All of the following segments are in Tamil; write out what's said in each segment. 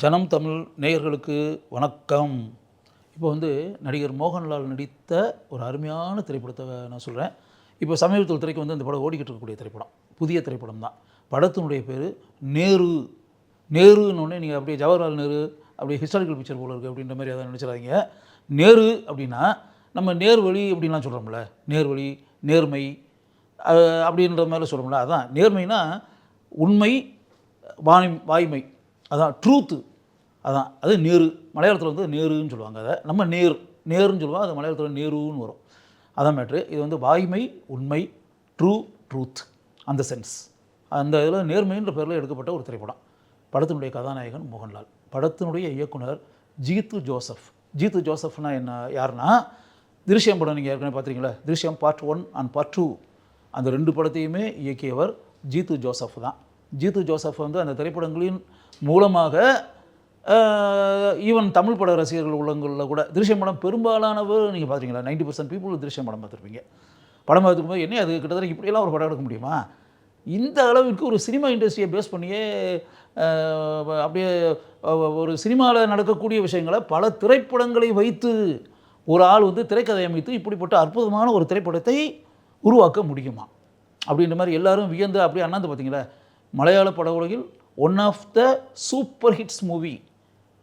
ஜனம் தமிழ் நேயர்களுக்கு வணக்கம். இப்போ வந்து நடிகர் மோகன்லால் நடித்த ஒரு அருமையான திரைப்படத்தை நான் சொல்கிறேன் இப்போ சமீபத்தில் திரைக்கு வந்து இந்த படம் ஓடிக்கிட்டு இருக்கக்கூடிய திரைப்படம் புதிய திரைப்படம் தான். படத்தினுடைய பேர் நேரு. நேருன்னு நீங்கள் அப்படியே ஜவஹர்லால் நேரு அப்படியே ஹிஸ்டாரிக்கல் பிக்சர் போல இருக்குது அப்படின்ற மாதிரி அதை நினச்சிடாதீங்க. நேரு அப்படின்னா நம்ம நேர்வழி அப்படின்லாம் சொல்கிறோம்ல நேர்வழி நேர்மை அப்படின்ற மாதிரி சொல்கிறோம்ல அதான் நேர்மைனா உண்மை வாய் வாய்மை. அதான் ட்ரூத்து அதான் அது நேரு. மலையாளத்தில் வந்து நேருன்னு சொல்லுவாங்க அதை. நம்ம நேர் நேருன்னு சொல்லுவோம். அது மலையாளத்தில் நேருன்னு வரும். அதான் மேட்ரு இது வந்து வாய்மை உண்மை ட்ரூ ட்ரூத் அந்த சென்ஸ் அந்த இதில் நேர்மைன்ற பேரில் எடுக்கப்பட்ட ஒரு திரைப்படம். படத்தினுடைய கதாநாயகன் மோகன்லால். படத்தினுடைய இயக்குனர் ஜீத்து ஜோசப். ஜீத்து ஜோசப்னா என்ன யாருன்னா திருஷ்யம் படம் நீங்கள் ஏற்கனவே பார்த்துருக்கீங்களா? Drishyam part one and part two அந்த ரெண்டு படத்தையுமே இயக்கியவர் ஜீத்து ஜோசப் தான். ஜீத்து ஜோசப் வந்து அந்த திரைப்படங்களின் மூலமாக ஈவன் தமிழ் பட ரசிகர்கள் உள்ளங்களில் கூட திருஷ்யம் படம் பெரும்பாலானவர் நீங்கள் பார்த்துருக்கீங்களா நைன்டி பர்சன்ட் பீப்புள் திருஷ்யம் படம் பார்த்துருப்பீங்க படம் பார்த்துக்கும்போது என்ன அது கிட்டத்தட்ட இப்படியெல்லாம் ஒரு படம் எடுக்க முடியுமா? இந்த அளவிற்கு ஒரு சினிமா இண்டஸ்ட்ரியை பேஸ் பண்ணியே அப்படியே ஒரு சினிமாவில் நடக்கக்கூடிய விஷயங்களை பல திரைப்படங்களை வைத்து ஒரு ஆள் வந்து திரைக்கதை அமைத்து இப்படிப்பட்ட அற்புதமான ஒரு திரைப்படத்தை உருவாக்க முடியுமா? அப்படின்ற மாதிரி எல்லாரும் வியந்து அப்படியே அண்ணாந்து பார்த்தீங்களா மலையாள பட உலகில் one of the super hits movie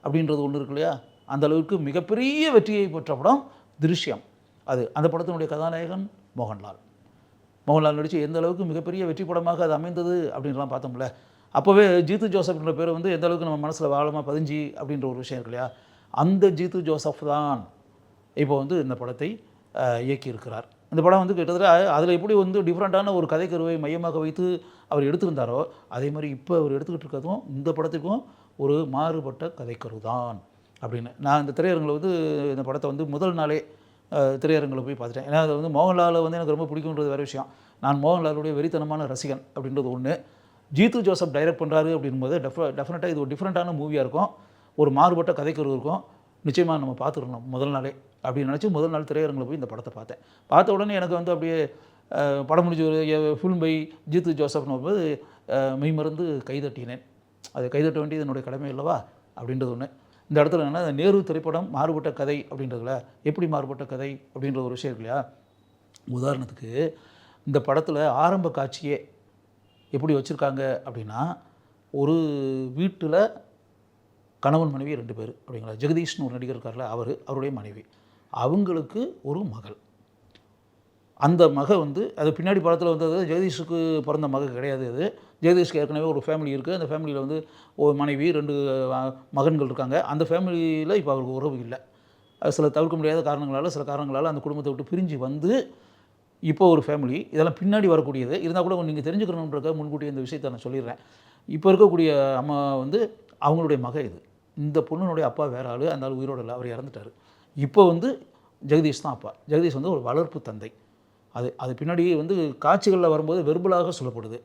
அப்படின்றது ஒன்று இருக்கு இல்லையா? அந்த அளவுக்கு மிகப்பெரிய வெற்றியை பெற்ற படம் திருஷ்யம். அது அந்த படத்தினுடைய கதாநாயகன் மோகன்லால். மோகன்லால் நடித்து எந்த அளவுக்கு மிகப்பெரிய வெற்றி படமாக அது அமைந்தது அப்படின்லாம் பார்த்தோம்ல. அப்போவே ஜீத்து ஜோசப்ன்ற பேர் வந்து எந்த அளவுக்கு நம்ம மனசில் வாழமாக பதிஞ்சு அப்படின்ற ஒரு விஷயம் இருக்கு இல்லையா? அந்த ஜீத்து ஜோசப் தான் இப்போ வந்து இந்த படத்தை இயக்கியிருக்கிறார். இந்த படம் வந்து கிட்டத்தட்ட அதில் எப்படி வந்து டிஃப்ரெண்ட்டான ஒரு கதைக்கருவை மையமாக வைத்து அவர் எடுத்திருந்தாரோ அதே மாதிரி இப்போ அவர் எடுத்துக்கிட்டு இருக்கிறதும் இந்த படத்துக்கும் ஒரு மாறுபட்ட கதைக்கரு தான் அப்படின்னு. நான் இந்த திரையரங்கில் வந்து இந்த படத்தை வந்து முதல் நாளே திரையரங்கில் போய் பார்த்துட்டேன். ஏன்னா அது வந்து மோகன்லாலை வந்து எனக்கு ரொம்ப பிடிக்குன்றது வேறு விஷயம். நான் மோகன்லாலுடைய வெறித்தனமான ரசிகன் அப்படின்றது ஒன்று ஜீத்து ஜோசப் டைரக்ட் பண்ணுறாரு அப்படின்போது டெஃப டெஃபினட்டாக இது ஒரு டிஃப்ரெண்ட்டான மூவியாக இருக்கும். ஒரு மாறுபட்ட கதைக்கரு இருக்கும். நிச்சயமாக நம்ம பார்த்துருக்கணும் முதல் நாளே அப்படின்னு நினச்சி முதல் நாள் திரையரங்கில் போய் இந்த படத்தை பார்த்தேன். பார்த்த உடனே எனக்கு வந்து அப்படியே படம் முடிஞ்ச ஒரு ஃபில்ம் பை ஜீத்து ஜோசப்னு போது மெய்மறந்து கைதட்டினேன் அது கைதட்ட வேண்டியது என்னுடைய கடமை அல்லவா? அப்படின்றது ஒன்று இந்த இடத்துல என்ன நேரு திரைப்படம் மாறுபட்ட கதை அப்படின்றதுல எப்படி மாறுபட்ட கதை அப்படின்ற ஒரு விஷயம் இருக்கு இல்லையா உதாரணத்துக்கு இந்த படத்தில் ஆரம்ப காட்சியே எப்படி வச்சுருக்காங்க அப்படின்னா ஒரு வீட்டில் கணவன் மனைவி ரெண்டு பேர் அப்படிங்களா? ஜெகதீஷ்னு ஒரு நடிகர் இருக்கார்ல அவர் அவருடைய மனைவி. அவங்களுக்கு ஒரு மகள். அந்த மக வந்து அது பின்னாடி படத்தில் வந்தது ஜெகதீஷுக்கு பிறந்த மக கிடையாது அது. ஜெகதீஷ்க்கு ஏற்கனவே ஒரு ஃபேமிலி இருக்குது அந்த ஃபேமிலியில் வந்து ஒரு மனைவி ரெண்டு மகன்கள் இருக்காங்க. அந்த ஃபேமிலியில் இப்போ அவருக்கு உறவு இல்லை. அது சில தவிர்க்க முடியாத காரணங்களால் சில காரணங்களால் அந்த குடும்பத்தை விட்டு பிரிஞ்சு வந்து இப்போ ஒரு ஃபேமிலி இதெல்லாம் பின்னாடி வரக்கூடியது. இருந்தால் கூட நீங்கள் தெரிஞ்சுக்கணுன்றக்க முன்கூட்டி இந்த விஷயத்தை நான் சொல்லிடுறேன். இப்போ இருக்கக்கூடிய அம்மா வந்து அவங்களுடைய மக இது. இந்த பொண்ணுனுடைய அப்பா வேற ஆள் அந்த ஆள் உயிரோடு இல்லை அவர் இறந்துட்டார். இப்போ வந்து ஜெகதீஷ் தான் அப்பா. ஜெகதீஷ் வந்து ஒரு வளர்ப்பு தந்தை. அது அது பின்னாடி வந்து காட்சிகளில் வரும்போது வெர்பலாக சொல்லப்படுது.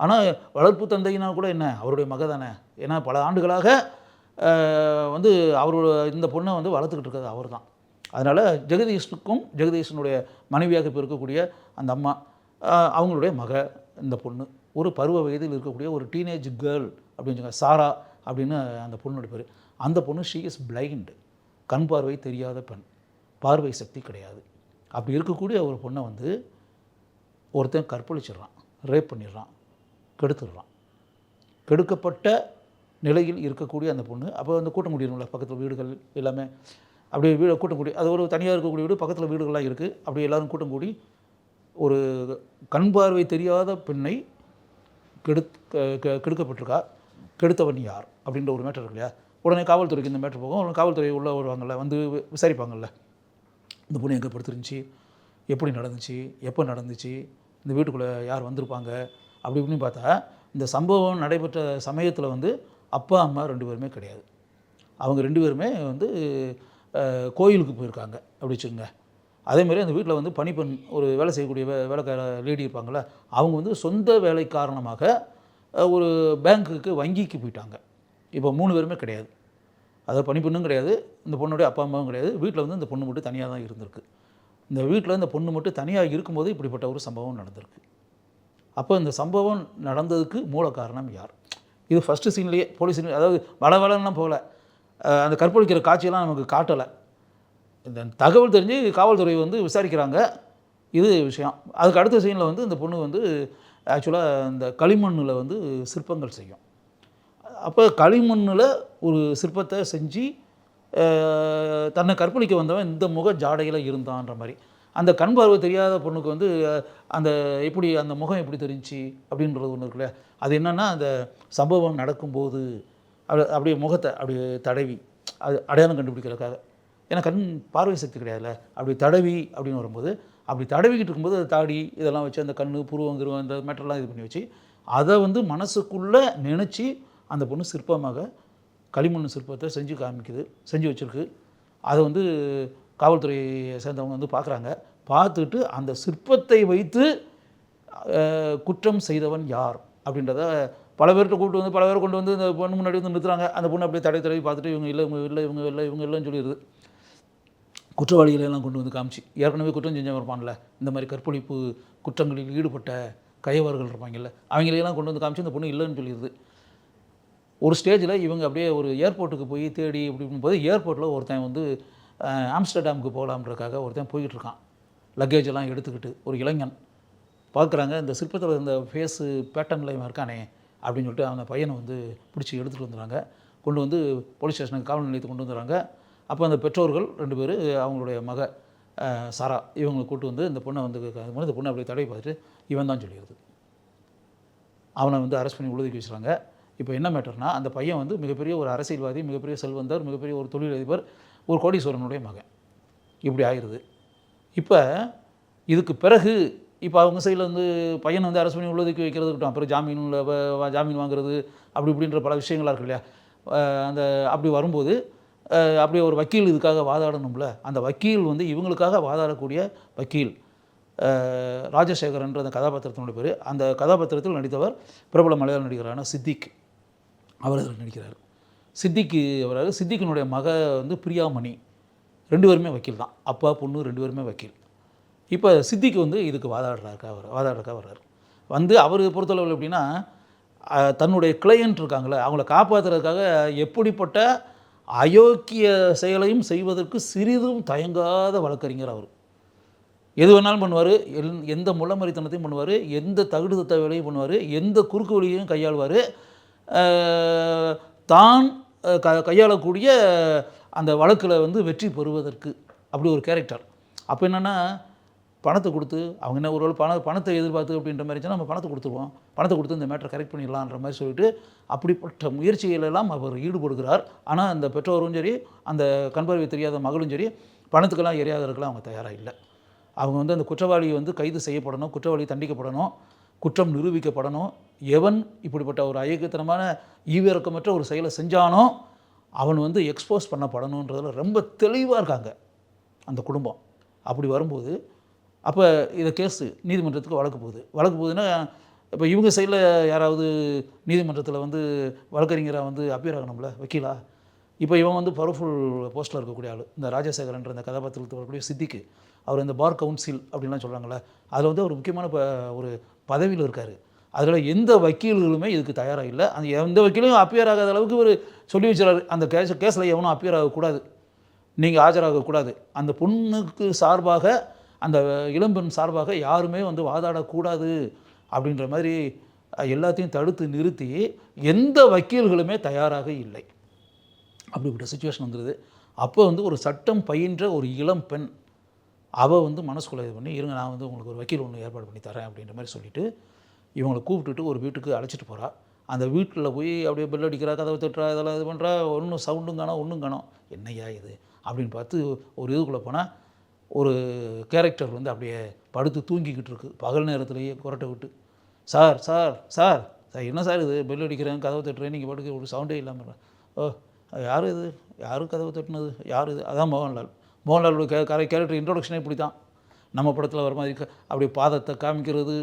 ஆனால் வளர்ப்பு தந்தைனா கூட என்ன? அவருடைய மக தானே. ஏன்னா பல ஆண்டுகளாக வந்து அவரோட இந்த பொண்ணை வந்து வளர்த்துக்கிட்டு இருக்கிறது அவர் தான். அதனால் ஜெகதீஷனுக்கும் ஜெகதீஷனுடைய மனைவியாக இப்போ இருக்கக்கூடிய அந்த அம்மா அவங்களுடைய மக இந்த பொண்ணு. ஒரு பருவ வயதில் இருக்கக்கூடிய ஒரு டீனேஜ் கேர்ள் அப்படின்னு சொல்லுங்க சாரா அப்படின்னு அந்த பொண்ணோட பேர் அந்த பொண்ணு ஷீ இஸ் பிளைண்டு கண் பார்வை தெரியாத பெண். பார்வை சக்தி கிடையாது. அப்படி இருக்கக்கூடிய ஒரு பொண்ணை வந்து ஒருத்தன் கற்பழிச்சிடுறான் ரேப் பண்ணிடுறான் கெடுத்துடுறான். கெடுக்கப்பட்ட நிலையில் இருக்கக்கூடிய அந்த பொண்ணு அப்போ அந்த கூட்டம் முடியணும்ல பக்கத்தில் வீடுகள் எல்லாமே. அப்படியே வீடு கூட்டம் கூடி அது ஒரு தனியாக இருக்கக்கூடிய வீடு பக்கத்தில் வீடுகள்லாம் இருக்குது அப்படி எல்லோரும் கூட்டம் கூடி ஒரு கண் பார்வை தெரியாத பெண்ணை கெடுத் கெடுக்கப்பட்டிருக்கா. கெடுத்தவன் யார் அப்படின்ற ஒரு மேட்டர் இருக்கு இல்லையா உடனே காவல்துறைக்கு இந்த மேட்டர் போகும். உடனே காவல்துறை உள்ளே வருவாங்கல்ல வந்து விசாரிப்பாங்கள்ல விசாரிப்பாங்கல்ல. இந்த பொண்ணு எங்கே படுத்துருந்துச்சு? எப்படி நடந்துச்சு? எப்போ நடந்துச்சு? இந்த வீட்டுக்குள்ளே யார் வந்திருப்பாங்க? அப்படி இப்படின்னு பார்த்தா இந்த சம்பவம் நடைபெற்ற சமயத்தில் வந்து அப்பா அம்மா ரெண்டு பேருமே கிடையாது. அவங்க ரெண்டு பேருமே வந்து கோயிலுக்கு போயிருக்காங்க அப்படி வச்சுக்கோங்க. அதேமாதிரி அந்த வீட்டில் வந்து பணிப்பெண் ஒரு வேலை செய்யக்கூடிய வே வேலைக்கார லேடி இருப்பாங்கள்ல அவங்க வந்து சொந்த வேலை காரணமாக ஒரு பேங்க்குக்கு வங்கிக்கு போயிட்டாங்க. இப்போ மூணு பேருமே கிடையாது. அதாவது பணிப்பெண்ணும் கிடையாது இந்த பொண்ணுடைய அப்பா அம்மாவும் கிடையாது. வீட்டில் வந்து இந்த பொண்ணு மட்டும் தனியாக தான் இருந்திருக்கு. இந்த வீட்டில் இந்த பொண்ணு மட்டும் தனியாக இருக்கும்போது இப்படிப்பட்ட ஒரு சம்பவம் நடந்திருக்கு. அப்போ இந்த சம்பவம் நடந்ததுக்கு மூல காரணம் யார்? இது ஃபஸ்ட்டு சீன்லேயே போலீஸ் அதாவது வள வளன்லாம் போகல. அந்த கற்பழிக்கிற காட்சியெல்லாம் நமக்கு காட்டலை. இந்த தகவல் தெரிஞ்சு காவல்துறை வந்து விசாரிக்கிறாங்க. இது விஷயம். அதுக்கு அடுத்த சீனில் வந்து இந்த பொண்ணு வந்து ஆக்சுவலாக இந்த களிமண்ணில் வந்து சிற்பங்கள் செய்யும். அப்போ களிமண்ணில் ஒரு சிற்பத்தை செஞ்சு தன்னை கற்பழிக்க வந்தவன் இந்த முக ஜாடையில் இருந்தான்ற மாதிரி. அந்த கண் பார்வை தெரியாத பொண்ணுக்கு வந்து அந்த எப்படி அந்த முகம் எப்படி தெரிஞ்சுச்சு அப்படின்றது ஒன்று இருக்குல்ல. அது என்னென்னா அந்த சம்பவம் நடக்கும்போது அப்படி அப்படியே முகத்தை அப்படியே தடவி அது அடையாளம் கண்டுபிடிக்கிறதுக்காக. ஏன்னா கண் பார்வை சக்தி கிடையாதுல்ல. அப்படி தடவி அப்படின்னு வரும்போது அப்படி தடவிக்கிட்டு இருக்கும்போது அது தாடி இதெல்லாம் வச்சு அந்த கண்ணு புருவம் கிருவம் இந்த மெட்டரெல்லாம் இது பண்ணி வச்சு அதை வந்து மனசுக்குள்ளே நினச்சி அந்த பொண்ணு சிற்பமாக களிமண் சிற்பத்தை செஞ்சு காமிக்குது செஞ்சு வச்சுருக்கு. அதை வந்து காவல்துறையை சேர்ந்தவங்க வந்து பார்க்குறாங்க. பார்த்துட்டு அந்த சிற்பத்தை வைத்து குற்றம் செய்தவன் யார் அப்படின்றத பல பேர்கிட்ட கூப்பிட்டு வந்து பல பேர் கொண்டு வந்து இந்த பொண்ணு முன்னாடி வந்து நிறுத்துறாங்க. அந்த பொண்ணு அப்படியே தடை தடவி பார்த்துட்டு இவங்க இல்லை இவங்க இல்லை இவங்க இல்லை இவங்க இல்லைன்னு சொல்லிடுது. குற்றவாளிகளை எல்லாம் கொண்டு வந்து காமிச்சு. ஏற்கனவே குற்றம் செஞ்சவன் இருப்பான்ல இந்த மாதிரி கற்பழிப்பு குற்றங்களில் ஈடுபட்ட கையவர்கள் இருப்பாங்கல்ல அவங்களையெல்லாம் கொண்டு வந்து காமிச்சு இந்த பொண்ணு இல்லைன்னு சொல்லிடுது. ஒரு ஸ்டேஜில் இவங்க அப்படியே ஒரு ஏர்போர்ட்டுக்கு போய் தேடி இப்படி போது ஏர்போர்ட்டில் ஒருத்தன் வந்து ஆம்ஸ்டர்டாமுக்கு போகலாம்ன்றக்காக ஒருத்தன் போய்கிட்டு இருக்கான் லக்கேஜ் எல்லாம் எடுத்துக்கிட்டு ஒரு இளைஞன். பார்க்குறாங்க இந்த சிற்பத்தில் இந்த ஃபேஸு பேட்டர்னில் இவன் இருக்கானே அப்படின்னு சொல்லிட்டு அந்த பையனை வந்து பிடிச்சி எடுத்துகிட்டு வந்துடுறாங்க. கொண்டு வந்து போலீஸ் ஸ்டேஷனுக்கு காவல் நிலையத்துக்கு கொண்டு வந்துடுறாங்க. அப்போ அந்த பெற்றோர்கள் ரெண்டு பேர் அவங்களுடைய மக சரா சாரா இவங்களை கூட்டு வந்து இந்த பொண்ணை வந்து இந்த பொண்ணை அப்படியே தடவை பார்த்துட்டு இவன் தான் சொல்லிடுது அவனை வந்து அரெஸ்ட் பண்ணி உழுதுக்கு வச்சுறாங்க இப்போ என்ன மேட்டர்னா அந்த பையன் வந்து மிகப்பெரிய ஒரு அரசியல்வாதி மிகப்பெரிய செல்வந்தர் மிகப்பெரிய ஒரு தொழிலதிபர் ஒரு கோடீஸ்வரனுடைய மகன். இப்படி ஆயிடுது. இப்போ இதுக்கு பிறகு இப்போ அவங்க சைடில் வந்து பையனை வந்து அரசு பண்ணி உள்ளதுக்கு வைக்கிறது இருக்கட்டும். அப்புறம் ஜாமீனில் ஜாமீன் வாங்குறது அப்படி இப்படின்ற பல விஷயங்களாக இருக்கு இல்லையா? அந்த அப்படி வரும்போது அப்படி அப்படியே ஒரு வக்கீல் இதுக்காக வாதாடணும்ல? அந்த வக்கீல் வந்து இவங்களுக்காக வாதாடக்கூடிய வக்கீல் ராஜசேகரன்ற அந்த கதாபாத்திரத்தினுடைய பேர். அந்த கதாபாத்திரத்தில் நடித்தவர் பிரபல மலையாள நடிகரான சித்திக். அவர் அதில் நடிக்கிறார். சித்திக்கு அவராக சித்திக்கினுடைய மக வந்து பிரியாமணி. ரெண்டு பேருமே வக்கீல் தான். அப்பா பொண்ணு ரெண்டு பேருமே வக்கீல். இப்போ சித்திக்கு வந்து இதுக்கு வாதாடுறாருக்கா அவர் வாதாடுறக்கா வர்றாரு. வந்து அவர் பொறுத்தளவில் எப்படின்னா தன்னுடைய கிளையண்ட் இருக்காங்களே அவங்கள காப்பாற்றுறதுக்காக எப்படிப்பட்ட அயோக்கிய செயலையும் செய்வதற்கு சிறிதும் தயங்காத வழக்கறிஞர் அவர். எது வேணாலும் பண்ணுவார் எல் எந்த முள்ளமரித்தனத்தையும் பண்ணுவார் எந்த தகுடு தத்த வேலையும் பண்ணுவார் எந்த குறுக்கு வழியையும் கையாளுவார். தான் க கையாளக்கூடிய அந்த வழக்கில் வந்து வெற்றி பெறுவதற்கு அப்படி ஒரு கேரக்டர். அப்போ என்னென்னா பணத்தை கொடுத்து அவங்க என்ன ஒரு பண பணத்தை எதிர்பார்த்து அப்படின்ற மாதிரி இருந்துச்சுன்னா நம்ம பணத்தை கொடுத்துருவோம். பணத்தை கொடுத்து இந்த மேட்டரை கரெக்ட் பண்ணிடலான்ற மாதிரி சொல்லிட்டு அப்படிப்பட்ட முயற்சிகளெல்லாம் அவர் ஈடுபடுகிறார். ஆனால் அந்த பெற்றோரும் சரி அந்த கண்பார்வை தெரியாத மகளும் சரி பணத்துக்கெல்லாம் எரியாதவர்களாம் அவங்க தயாராக இல்லை. அவங்க வந்து அந்த குற்றவாளி வந்து கைது செய்யப்படணும் குற்றவாளி தண்டிக்கப்படணும் குற்றம் நிரூபிக்கப்படணும். எவன் இப்படிப்பட்ட ஒரு அயக்கத்தனமான ஈவிறக்கமற்ற ஒரு செயலை செஞ்சானோ அவன் வந்து எக்ஸ்போஸ் பண்ணப்படணுன்றதில் ரொம்ப தெளிவாக இருக்காங்க அந்த குடும்பம். அப்படி வரும்போது அப்போ இதை கேஸு நீதிமன்றத்துக்கு வழக்கு போகுது. வழக்கு போகுதுன்னா இப்போ இவங்க சைடில் யாராவது நீதிமன்றத்தில் வந்து வழக்கறிஞராக வந்து அப்பியர் ஆகணும்ல வக்கீலா? இப்போ இவன் வந்து பவர்ஃபுல் போஸ்ட்டில் இருக்கக்கூடிய ஆள். இந்த ராஜசேகரன்ற இந்த கதாபாத்திரத்தில் வரக்கூடிய சித்திக்கு. அவர் இந்த பார் கவுன்சில் அப்படின்லாம் சொல்கிறாங்களே அதில் வந்து ஒரு முக்கியமான ப ஒரு பதவியில் இருக்கார். அதில் எந்த வக்கீல்களுமே இதுக்கு தயாராக இல்லை. அந்த எந்த வக்கீலும் அப்பியர் ஆகாத அளவுக்கு ஒரு சொல்லி வச்சுறாரு அந்த கேஸ் கேஸில் எவனும் அப்பியர் ஆகக்கூடாது. நீங்கள் ஆஜராகக்கூடாது. அந்த பொண்ணுக்கு சார்பாக அந்த இளம்பெண் சார்பாக யாருமே வந்து வாதாடக்கூடாது அப்படின்ற மாதிரி எல்லாத்தையும் தடுத்து நிறுத்தி எந்த வக்கீல்களுமே தயாராக இல்லை. அப்படிப்பட்ட சுச்சுவேஷன் வந்துடுது அப்போ வந்து ஒரு சட்டம் பயின்ற ஒரு இளம் பெண் அவள் வந்து மனசுக்குள்ளே இது பண்ணி இருங்க நான் வந்து உங்களுக்கு ஒரு வக்கீல் ஒன்று ஏற்பாடு பண்ணி தரேன் அப்படின்ற மாதிரி சொல்லிட்டு இவங்களை கூப்பிட்டுட்டு ஒரு வீட்டுக்கு அழைச்சிட்டு போகிறா அந்த வீட்டில் போய் அப்படியே பெல் அடிக்கிறா கதவை தட்டுறா இதெல்லாம் இது பண்ணுறா ஒன்றும் சவுண்டும் காணோம் ஒன்றும் காணோம். என்னையா இது? அப்படின்னு பார்த்து ஒரு இதுக்குள்ளே போனால் ஒரு கேரக்டர் வந்து அப்படியே படுத்து தூங்கிக்கிட்டு இருக்கு. பகல் நேரத்துலேயே குரட்டை விட்டு சார் சார் சார் சார் என்ன சார் இது? பெல் அடிக்கிறேன் கதவை தட்டுறேன் நீங்கள் படுக்க ஒரு சவுண்டே இல்லாமல் ஓ யார் இது? யார் கதவை தட்டுனது? யார் இது? அதான் மோகன்லால். மோகன்லாலோட கே கரை கேரக்டர் இன்ட்ரோடக்ஷனே இப்படி தான் நம்ம படத்தில் வர மாதிரி அப்படியே பாதத்தை காமிக்கிறது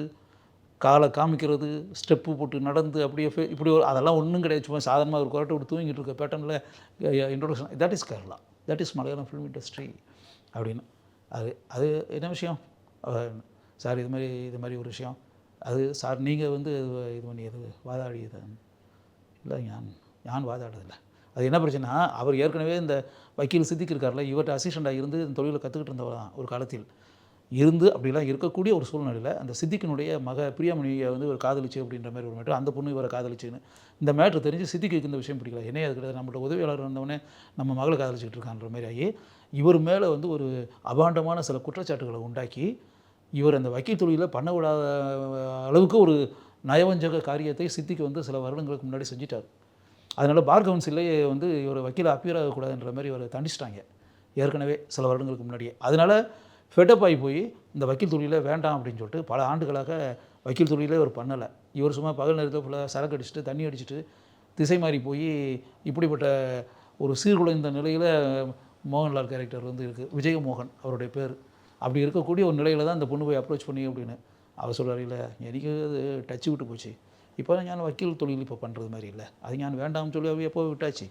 காலை காமிக்கிறது ஸ்டெப்பு போட்டு நடந்து அப்படியே இப்படி ஒரு அதெல்லாம் ஒன்றும் கிடையாது. சும்மா சாதாரணமாக ஒரு குரட்டை விட்டு தூங்கிட்டு இருக்க பேட்டர்னில் introduction that is Kerala that is Malayalam film industry அப்படின்னு. அது அது என்ன விஷயம்? சார் இது மாதிரி இது மாதிரி ஒரு விஷயம். அது சார் நீங்கள் வந்து இது பண்ணி அது இல்லை ஞான் ஞான் வாதாடுறதில்ல. அது என்ன பிரச்சனைனா அவர் ஏற்கனவே இந்த வக்கீல் சித்திக்கு இருக்கார்ல இவர்கிட்ட அசிஸ்டண்ட்டாக இருந்து இந்த தொழிலை கற்றுக்கிட்டு இருந்தவர் தான் ஒரு காலத்தில். இருந்து அப்படிலாம் இருக்கக்கூடிய ஒரு சூழ்நிலையில் அந்த சித்திக்கினுடைய மக பிரியாமணியை வந்து ஒரு காதலிச்சு அப்படின்ற மாதிரி ஒரு மேட்ரு அந்த பொண்ணு இவரை காதலிச்சுன்னு. இந்த மேட்ரு தெரிஞ்சு சித்திக்கு இந்த விஷயம் பிடிக்கல. என்ன அது கிடையாது நம்மளோட உதவியாளர் வந்தவொடனே நம்ம மகளை காதலிச்சுட்டு இருக்கான்ற மாதிரி ஆகி இவர் மேலே வந்து ஒரு அபாண்டமான சில குற்றச்சாட்டுகளை உண்டாக்கி இவர் அந்த வக்கீல் தொழிலில் பண்ண விடாத அளவுக்கு ஒரு நயவஞ்சக காரியத்தை சித்திக்கு வந்து சில வருடங்களுக்கு முன்னாடி செஞ்சிட்டார். அதனால் பார் கவுன்சிலே வந்து இவர் வக்கீல் அப்பியர் ஆகக்கூடாதுன்ற மாதிரி இவர் தண்டிச்சிட்டாங்க. ஏற்கனவே சில வருடங்களுக்கு முன்னாடியே. அதனால் ஃபெட்டப் ஆகி போய் இந்த வக்கீல் தொழிலே வேண்டாம் அப்படின்னு சொல்லிட்டு பல ஆண்டுகளாக வக்கீல் தொழிலே இவர் பண்ணலை. இவர் சும்மா பகல் நேரத்தில் ஃபுல்லாக சரக்கு அடிச்சுட்டு தண்ணி அடிச்சுட்டு திசை மாறி போய் இப்படிப்பட்ட ஒரு சீர்குலைந்த நிலையில் மோகன்லால் கேரக்டர் வந்து இருக்குது விஜயமோகன் அவருடைய பேர். அப்படி இருக்கக்கூடிய ஒரு நிலையில் தான் இந்த பொண்ணு போய் அப்ரோச் பண்ணி அப்படின்னு அவர் சொல்கிறார் இல்லை எனக்கு அது டச்சு விட்டு போச்சு. இப்போ ஞான் வக்கீல் தொழில் இப்போ பண்ணுறது மாதிரி இல்லை. அது ஞான் வேண்டாம்னு சொல்லி அவ எப்போ விட்டாச்சு?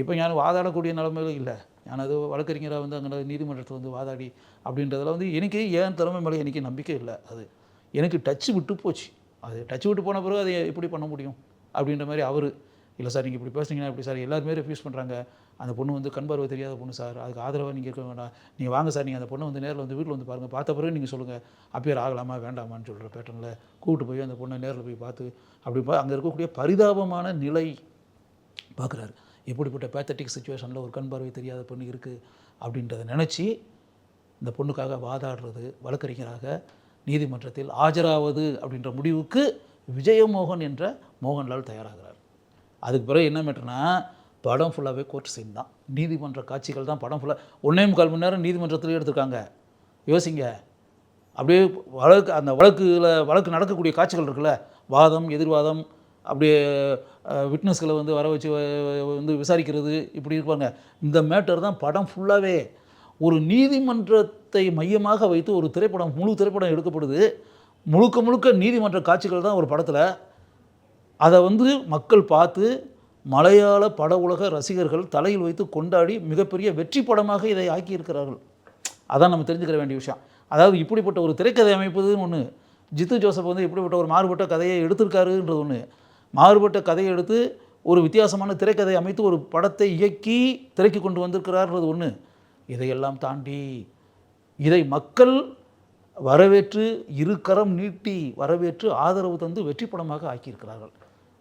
இப்போ ஞான் வாதாடக்கூடிய நிலைமையில இல்லை. ஞான் அது வழக்கறிஞராக வந்து அங்கே நீதிமன்றத்தில் வந்து வாதாடி அப்படின்றதில் வந்து எனக்கு ஏன் திறமை மேலே எனக்கு நம்பிக்கை இல்லை. அது எனக்கு டச்சு விட்டு போச்சு. அது டச்சு விட்டு போன பிறகு அதை எப்படி பண்ண முடியும்? அப்படின்ற மாதிரி அவர் இல்லை சார் நீங்கள் இப்படி பேசுனீங்கன்னா இப்படி சார்? எல்லாருமே ரெஃப்யூஸ் பண்ணுறாங்க அந்த பொண்ணு வந்து கண் பார்வை தெரியாத பொண்ணு சார். அதுக்கு ஆதரவாக நீங்கள் இருக்க வேண்டாம். நீங்கள் வாங்க சார். நீங்கள் அந்த பொண்ணை வந்து நேரில் வந்து வீட்டில் வந்து பாருங்கள் பார்த்த பிறகு நீங்கள் சொல்லுங்கள் அப்பியர் ஆகலாமா? வேண்டாமான்னு சொல்கிற பேட்டர்னில் கூப்பிட்டு போய் அந்த பொண்ணை நேரில் போய் பார்த்து அப்படி பா அங்கே இருக்கக்கூடிய பரிதாபமான நிலை பார்க்குறாரு எப்படிப்பட்ட பேத்தட்டிக் சுச்சுவேஷனில் ஒரு கண் பார்வை தெரியாத பொண்ணு இருக்குது அப்படின்றத நினச்சி இந்த பொண்ணுக்காக வாதாடுறது வழக்கறிஞராக நீதிமன்றத்தில் ஆஜராவது அப்படின்ற முடிவுக்கு விஜயமோகன் என்ற மோகன்லால் தயாராகிறார். அதுக்கு பிறகு என்ன மேட்டர்னா படம் ஃபுல்லாகவே கோர்ட் சீன் தான். நீதிமன்ற காட்சிகள் தான் படம் ஃபுல்லாக ஒன்றே முக்கால் மணி நேரம் நீதிமன்றத்தில் எடுத்திருக்காங்க. யோசிங்க. அப்படியே வழக்கு அந்த வழக்குல வழக்கு நடக்கக்கூடிய காட்சிகள் இருக்குல்ல. வாதம் எதிர்வாதம் அப்படியே விட்னஸ்களை வந்து வர வச்சு வ- வந்து விசாரிக்கிறது இப்படி இருப்பாங்க. இந்த மேட்டர் தான் படம் ஃபுல்லாகவே ஒரு நீதிமன்றத்தை மையமாக வைத்து ஒரு திரைப்படம் முழு திரைப்படம் எடுக்கப்படுது. முழுக்க முழுக்க நீதிமன்ற காட்சிகள் தான் ஒரு படத்தில். அதை வந்து மக்கள் பார்த்து மலையாள பட உலக ரசிகர்கள் தலையில் வைத்து கொண்டாடி மிகப்பெரிய வெற்றி படமாக இதை ஆக்கியிருக்கிறார்கள். அதான் நம்ம தெரிஞ்சுக்கிற வேண்டிய விஷயம். அதாவது இப்படிப்பட்ட ஒரு திரைக்கதை அமைப்பதுன்னு ஒன்று ஜித்து ஜோசப் வந்து இப்படிப்பட்ட ஒரு மாறுபட்ட கதையை எடுத்திருக்காருன்றது ஒன்று மாறுபட்ட கதையை எடுத்து ஒரு வித்தியாசமான திரைக்கதை அமைத்து ஒரு படத்தை இயக்கி திரைக்கு கொண்டு வந்திருக்கிறார்ன்றது ஒன்று இதையெல்லாம் தாண்டி இதை மக்கள் வரவேற்று இருக்கரம் நீட்டி வரவேற்று ஆதரவு தந்து வெற்றி படமாக ஆக்கியிருக்கிறார்கள்.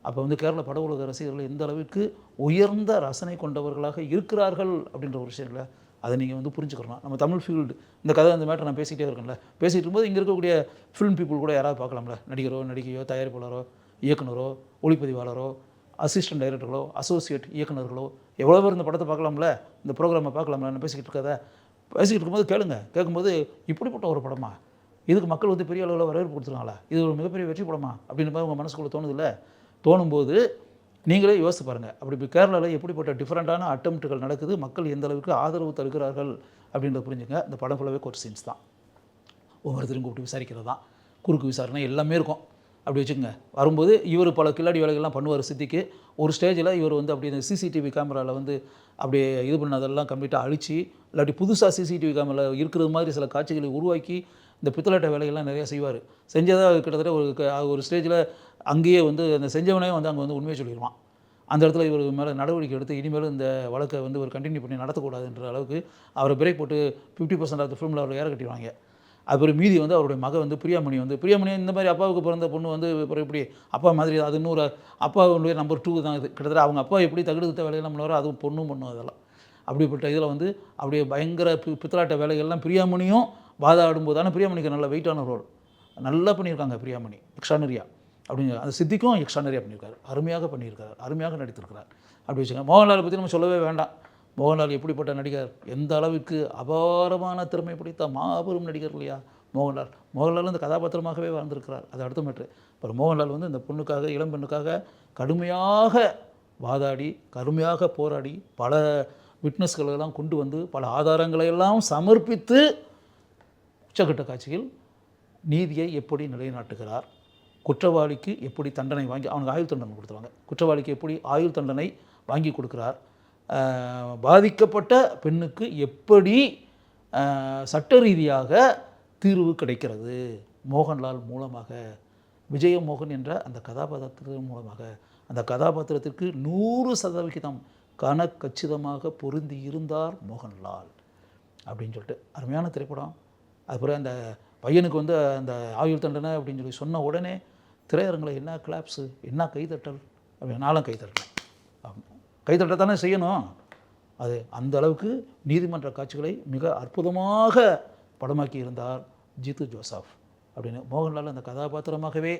அப்போ வந்து கேரள பட உலக ரசிகர்கள் எந்த அளவிற்கு உயர்ந்த ரசனை கொண்டவர்களாக இருக்கிறார்கள் அப்படின்ற ஒரு விஷயங்கள அதை நீங்கள் வந்து புரிஞ்சுக்கிறணும். நம்ம தமிழ் ஃபீல்டு இந்த கதை அந்த மேட்டர் நான் பேசிகிட்டே இருக்கேன்ல. பேசிகிட்டு இருக்கும்போது இங்கே இருக்கக்கூடிய ஃபிலிம் பீப்புள் கூட யாராவது பார்க்கலாம்ல? நடிகரோ நடிகையோ தயாரிப்பாளரோ இயக்குனரோ ஒளிப்பதிவாளரோ அசிஸ்டன்ட் டைரக்டர்களோ அசோசியேட் இயக்குனர்களோ எவ்வளோ பேர் இந்த படத்தை பார்க்கலாம்ல? இந்த ப்ரோக்ராமை பார்க்கலாம்ல? நான் பேசிக்கிட்டு இருக்கதை பேசிக்கிட்டு இருக்கும்போது கேளுங்க. கேட்கும்போது இப்படிப்பட்ட ஒரு படமா? இதுக்கு மக்கள் வந்து பெரிய அளவில் வரவேற்பு கொடுத்துருக்காங்களா? இது ஒரு மிகப்பெரிய வெற்றி படமா? அப்படின்னு மாதிரி உங்கள் மனசுக்குள்ளே தோணுதில்ல? தோணும்போது நீங்களே யோசித்து பாருங்கள் அப்படி இப்போ கேரளாவில் எப்படிப்பட்ட டிஃப்ரெண்ட்டான அட்டம்ப்ட்டுகள் நடக்குது? மக்கள் எந்த அளவுக்கு ஆதரவு தருகிறார்கள்? அப்படின்றத புரிஞ்சுங்க. இந்த படம் ஃபுல்லாகவே ஒரு சீன்ஸ் தான். ஒவ்வொருத்தரும் கூப்பிட்டு விசாரிக்கிறது தான் குறுக்கு விசாரணை எல்லாமே இருக்கும். அப்படி வச்சுக்கோங்க. வரும்போது இவர் பல கில்லாடி வேலைகள்லாம் பண்ணுவார் சித்திக்கு. ஒரு ஸ்டேஜில் இவர் வந்து அப்படி இந்த சிசிடிவி கேமராவில் வந்து அப்படியே இது பண்ணதெல்லாம் கம்ப்ளீட்டாக அழிச்சு இல்லாட்டி புதுசாக சிசிடிவி கேமராவில் இருக்கிறது மாதிரி சில காட்சிகளை உருவாக்கி இந்த பித்தலாட்ட வேலைகள்லாம் நிறையா செய்வார். செஞ்சதாக கிட்டத்தட்ட ஒரு க- ஒரு ஸ்டேஜில் அங்கேயே வந்து அந்த செஞ்சவனே வந்து அங்கே வந்து உண்மையை சொல்லிடுவான் அந்த இடத்துல இவர் மேலே நடவடிக்கை எடுத்து இனிமேலும் இந்த வழக்கை வந்து ஒரு கண்டினியூ பண்ணி நடத்தக்கூடாதுன்ற அளவுக்கு அவரை பிரேக் போட்டு ஃபிஃப்டி பர்சன்ட் ஆஃப் ஃபிலிமில் அவர் ஏற கட்டிடுவாங்க. அப்புறம் மீதி வந்து அவருடைய மக வந்து பிரியாமணி வந்து பிரியாமணி இந்த மாதிரி அப்பாவுக்கு பிறந்த பொண்ணு வந்து அப்புறம் இப்படி அப்பா மாதிரி அது இன்னொரு அப்பாவுடைய நம்பர் டூ தான் இது. கிட்டத்தட்ட அவங்க அப்பா எப்படி தகுடுத்த வேலையெல்லாம் பண்ணுவாரோ அதுவும் பொண்ணும் பண்ணும் அதெல்லாம். அப்படிப்பட்ட இதில் வந்து அப்படியே பயங்கர பி- பித்தலாட்ட வேலைகள்லாம் பிரியாமணியும் வாதாடும்போது ஆனால் பிரியாமணிக்கு நல்ல வெயிட்டான ரோல் நல்லா பண்ணியிருக்காங்க பிரியாமணி எக்ஸ்ட்ரானரியா. அப்படிங்கிற அந்த சித்திக்கும் எக்ஸ்ட்ரானரியா பண்ணியிருக்காரு. அருமையாக பண்ணியிருக்காரு. அருமையாக நடித்திருக்கிறார். அப்படி வச்சுக்கோங்க. மோகன்லாலை பற்றி நம்ம சொல்லவே வேண்டாம். மோகன்லால் எப்படிப்பட்ட நடிகர்? எந்த அளவுக்கு அபாரமான திறமை பிடித்த மாபெரும் நடிகர் இல்லையா? மோகன்லால். மோகன்லால் அந்த கதாபாத்திரமாகவே வாழ்ந்திருக்கிறார். அது அடுத்த மேட்ரு. அப்புறம் மோகன்லால் வந்து இந்த பொண்ணுக்காக இளம் பெண்ணுக்காக கடுமையாக வாதாடி கடுமையாக போராடி பல விட்னஸ்களெல்லாம் கொண்டு வந்து பல ஆதாரங்களை எல்லாம் சமர்ப்பித்து உச்சகட்ட காட்சியில் நீதியை எப்படி நிலைநாட்டுகிறார்? குற்றவாளிக்கு எப்படி தண்டனை வாங்கி அவனுக்கு ஆயுள் தண்டனை கொடுத்துருவாங்க. குற்றவாளிக்கு எப்படி ஆயுள் தண்டனை வாங்கி கொடுக்கிறார்? பாதிக்கப்பட்ட பெண்ணுக்கு எப்படி சட்ட ரீதியாக தீர்வு கிடைக்கிறது? மோகன்லால் மூலமாக விஜயமோகன் என்ற அந்த கதாபாத்திரத்தின் மூலமாக. அந்த கதாபாத்திரத்திற்கு நூறு சதவிகிதம் கனக்கச்சிதமாக பொருந்தி இருந்தார் மோகன்லால். அப்படின்னு சொல்லிட்டு அருமையான திரைப்படம். அதுக்கப்புறம் அந்த பையனுக்கு வந்து அந்த ஆயுள் தண்டனை அப்படின்னு சொல்லி சொன்ன உடனே திரையரங்கில் என்ன கிளாப்ஸு என்ன கைதட்டல்? அப்படி நானும் கைதட்டல். ஆமாம் தானே செய்யணும். அது அந்த அளவுக்கு நீதிமன்ற காட்சிகளை மிக அற்புதமாக படமாக்கி இருந்தார் ஜீத்து ஜோசப் அப்படின்னு. மோகன்லால் அந்த கதாபாத்திரமாகவே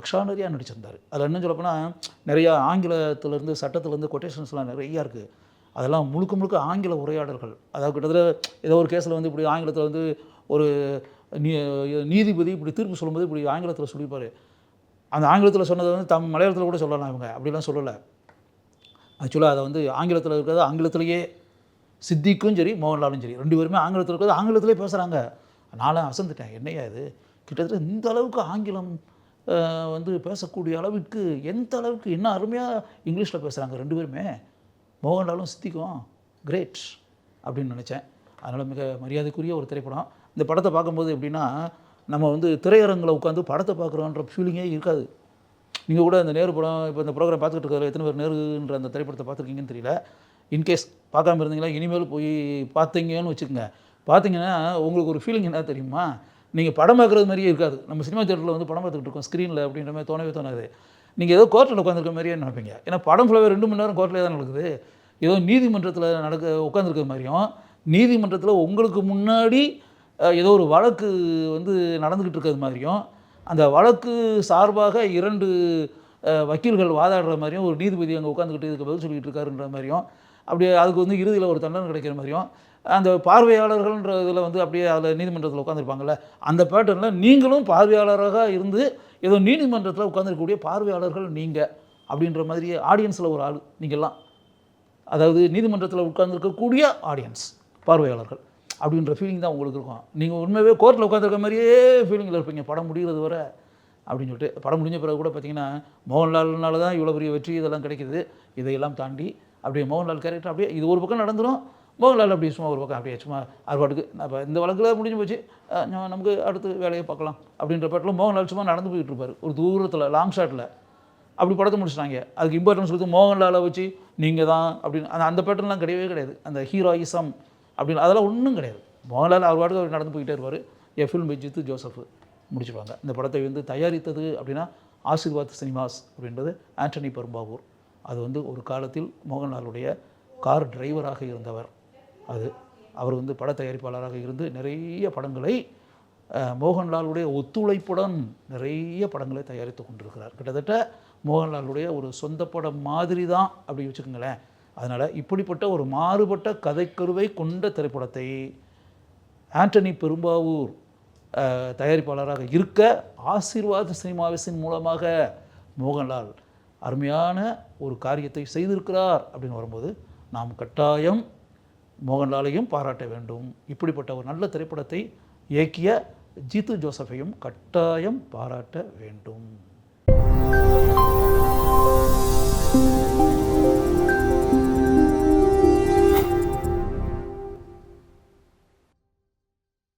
எக்ஸ்ட்ரானரியாக நடிச்சிருந்தார். அதில் இன்னும் சொல்லப்போனால் நிறையா ஆங்கிலத்திலேருந்து சட்டத்திலேருந்து கொட்டேஷன்ஸ்லாம் நிறையா இருக்குது அதெல்லாம் முழுக்க முழுக்க ஆங்கில உரையாடல்கள். அதாவது கிட்டத்தட்ட ஏதோ ஒரு கேஸில் வந்து இப்படி ஆங்கிலத்தில் வந்து ஒரு நீ நீதிபதி இப்படி தீர்ப்பு சொல்லும்போது இப்படி ஆங்கிலத்தில் சொல்லியிருப்பார். அந்த ஆங்கிலத்தில் சொன்னதை வந்து தம் மலையாளத்தில் கூட சொல்லலாம் இவங்க. அப்படிலாம் சொல்லலை. ஆக்சுவலாக அதை வந்து ஆங்கிலத்தில் இருக்கிறது ஆங்கிலத்திலேயே சித்திக்கும் சரி மோகன்லாலும் சரி. ரெண்டு பேருமே ஆங்கிலத்தில் இருக்கிறது ஆங்கிலத்திலே பேசுகிறாங்க நானும் அசந்துட்டேன். என்னையா இது? கிட்டத்தட்ட இந்த அளவுக்கு ஆங்கிலம் வந்து பேசக்கூடிய அளவுக்கு எந்த அளவுக்கு என்ன அருமையாக இங்கிலீஷில் பேசுகிறாங்க ரெண்டு பேருமே. மோகன்லாலும் சித்திக்கும் கிரேட் அப்படின்னு நினச்சேன். அதனால் மிக மரியாதைக்குரிய ஒரு திரைப்படம். இந்த படத்தை பார்க்கும்போது எப்படின்னா நம்ம வந்து திரையரங்கில் உட்காந்து படத்தை பார்க்குறோன்ற ஃபீலிங்கே இருக்காது. நீங்கள் கூட அந்த நேரு படம் இப்போ இந்த ப்ரோக்ராம் பார்த்துக்கிட்டு இருக்கிற எத்தனை பேர் நேருன்ற அந்த திரைப்படத்தை பார்த்துருக்கீங்கன்னு தெரியல. இன்கேஸ் பார்க்காம இருந்தீங்களா இனிமேல் போய் பார்த்தீங்கன்னு வச்சுக்கோங்க. பார்த்தீங்கன்னா உங்களுக்கு ஒரு ஃபீலிங் என்ன தெரியுமா? நீங்கள் படம் பார்க்குறது மாதிரியே இருக்காது. நம்ம சினிமா தேட்டரில் வந்து படம் பார்த்துக்கிட்டு இருக்கோம் ஸ்க்ரீனில் அப்படின்ற மாதிரி தோணவே தோணாது. நீங்கள் ஏதோ கோர்ட்டில் உட்காந்துருக்க மாதிரியே நினைப்பீங்க. ஏன்னா படம் ஃபுல்லாகவே ரெண்டு மணி நேரம் கோர்ட்டில் தான் நடக்குது. ஏதோ நீதிமன்றத்தில் நடக்க உட்காந்துருக்க மாதிரியும் நீதிமன்றத்தில் உங்களுக்கு முன்னாடி ஏதோ ஒரு வழக்கு வந்து நடந்துக்கிட்டு இருக்கிறது மாதிரியும் அந்த வழக்கு சார்பாக இரண்டு வக்கீல்கள் வாதாடுற மாதிரியும் ஒரு நீதிபதி அங்கே உட்காந்துக்கிட்டு இதுக்கு பதில் சொல்லிட்டு இருக்காருன்ற மாதிரியும் அப்படியே அதுக்கு வந்து இறுதியில் ஒரு தண்டனை கிடைக்கிற மாதிரியும் அந்த பார்வையாளர்கள்ன்ற இதில் வந்து அப்படியே அதில் நீதிமன்றத்தில் உட்காந்துருப்பாங்கல்ல அந்த பேட்டர்னில் நீங்களும் பார்வையாளராக இருந்து ஏதோ நீதிமன்றத்தில் உட்காந்துருக்கக்கூடிய பார்வையாளர்கள் நீங்கள் அப்படின்ற மாதிரி ஆடியன்ஸில் ஒரு ஆள் நீங்கள்லாம். அதாவது நீதிமன்றத்தில் உட்கார்ந்துருக்கக்கூடிய ஆடியன்ஸ் பார்வையாளர்கள். அப்படின்ற ஃபீலிங் தான் உங்களுக்கு இருக்கும். நீங்கள் உண்மையாகவே கோர்ட்டில் உட்காந்துருக்க மாதிரியே ஃபீலிங்கில் இருப்பீங்க. படம் முடிகிறது வர அப்படின்னு சொல்லிட்டு படம் முடிஞ்ச பிறகு கூட பார்த்தீங்கன்னா மோகன்லால்னால தான் இவ்வளோ பெரிய வெற்றி இதெல்லாம் கிடைக்கிது. இதையெல்லாம் தாண்டி அப்படியே மோகன்லால் கேரக்டர் அப்படியே இது ஒரு பக்கம் நடந்துடும் மோகன்லால் அப்படியே சும்மா ஒரு பக்கம் அப்படியே சும்மா அறுபாட்டுக்கு இப்போ இந்த வழக்கில் முடிஞ்சு போச்சு. நமக்கு அடுத்து வேலையை பார்க்கலாம். அப்படின்ற பாட்டில் மோகன்லால் சும்மா நடந்து போயிட்டு இருப்பார். ஒரு தூரத்தில் லாங் ஷாட்டில் அப்படி படத்தை முடிச்சிட்டாங்க. அதுக்கு இம்பார்ட்டன்ஸ் கொடுத்து மோகன்லாலை வச்சு நீங்கள் தான் அப்படின்னு அந்த அந்த பேட்டர்ன்லாம் கிடையவே கிடையாது. அந்த ஹீரோயிசம் அப்படின்னு அதெல்லாம் ஒன்றும் கிடையாது. மோகன்லால் அவர் பாட்டுக்கு அவர் நடந்து போயிட்டே இருப்பார். என் ஃபில்ம் ஜித்து ஜோசப் முடிச்சிருவாங்க. இந்த படத்தை வந்து தயாரித்தது அப்படின்னா ஆசீர்வாத் சினிமாஸ் அப்படின்றது ஆண்டனி பெரும்பாவூர் அது வந்து ஒரு காலத்தில் மோகன்லாலுடைய கார் டிரைவராக இருந்தவர் அது. அவர் வந்து பட தயாரிப்பாளராக இருந்து நிறைய படங்களை மோகன்லாலுடைய ஒத்துழைப்புடன் நிறைய படங்களை தயாரித்து கொண்டிருக்கிறார். கிட்டத்தட்ட மோகன்லாலுடைய ஒரு சொந்த படம் மாதிரி தான் அப்படி வச்சுக்கோங்களேன். அதனால் இப்படிப்பட்ட ஒரு மாறுபட்ட கதைக்கருவை கொண்ட திரைப்படத்தை ஆண்டனி பெரும்பாவூர் தயாரிப்பாளராக இருக்க ஆசீர்வாத் சினிமாவிசின் மூலமாக மோகன்லால் அருமையான ஒரு காரியத்தை செய்திருக்கிறார் அப்படின்னு வரும்போது நாம் கட்டாயம் மோகன்லாலையும் பாராட்ட வேண்டும். இப்படிப்பட்ட ஒரு நல்ல திரைப்படத்தை இயக்கிய ஜீத்து ஜோசஃபையும் கட்டாயம் பாராட்ட வேண்டும்.